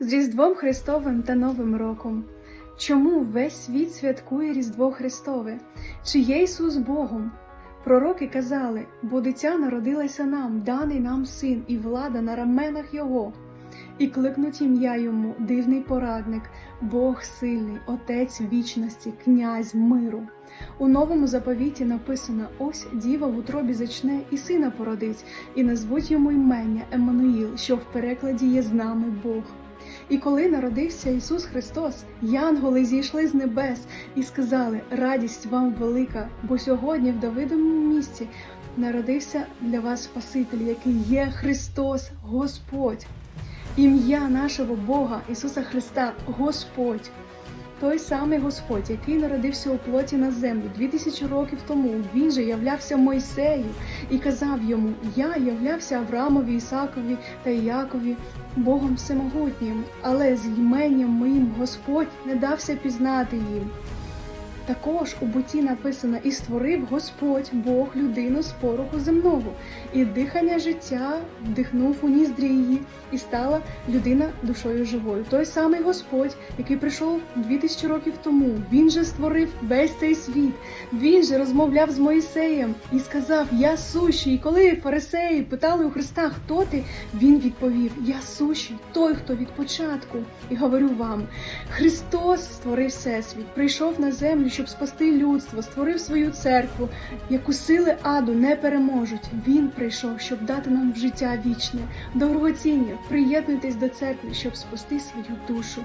з Різдвом Христовим та Новим роком. Чому весь світ святкує Різдво Христове? Чи є Ісус Богом? Пророки казали, бо дитя народилося нам, даний нам син, і влада на раменах Його. І кликнуть ім'я йому, дивний порадник, Бог сильний, Отець вічності, князь миру. У новому заповіті написано: ось діва в утробі зачне і сина породить, і назвуть йому імення Еммануїл, що в перекладі є з нами Бог. І коли народився Ісус Христос, янголи зійшли з небес і сказали: Радість вам велика, бо сьогодні в Давидовому місті народився для вас Спаситель, який є Христос, Господь. Ім'я нашого Бога Ісуса Христа Господь. Той самий Господь, який народився у плоті на землю 2000 років тому, він же являвся Мойсею і казав йому: Я являвся Авраамові, Ісакові та Іакові, Богом Всемогутнім, але з іменням моїм Господь не дався пізнати їм. Також у буті написано: і створив Господь Бог людину з пороху земного, і дихання життя вдихнув у ніздрі її, і стала людина душою живою. Той самий Господь, який прийшов 2000 років тому, він же створив весь цей світ. Він же розмовляв з Моїсеєм і сказав: Я сущий. І коли фарисеї питали у Христа, хто ти, він відповів: Я сущий, той, хто від початку. І говорю вам: Христос створив всесвіт, прийшов на землю, щоб спасти людство, створив свою церкву, яку сили аду не переможуть. Він прийшов, щоб дати нам життя вічне. Дорогоціння, приєднуйтесь до церкви, щоб спасти свою душу.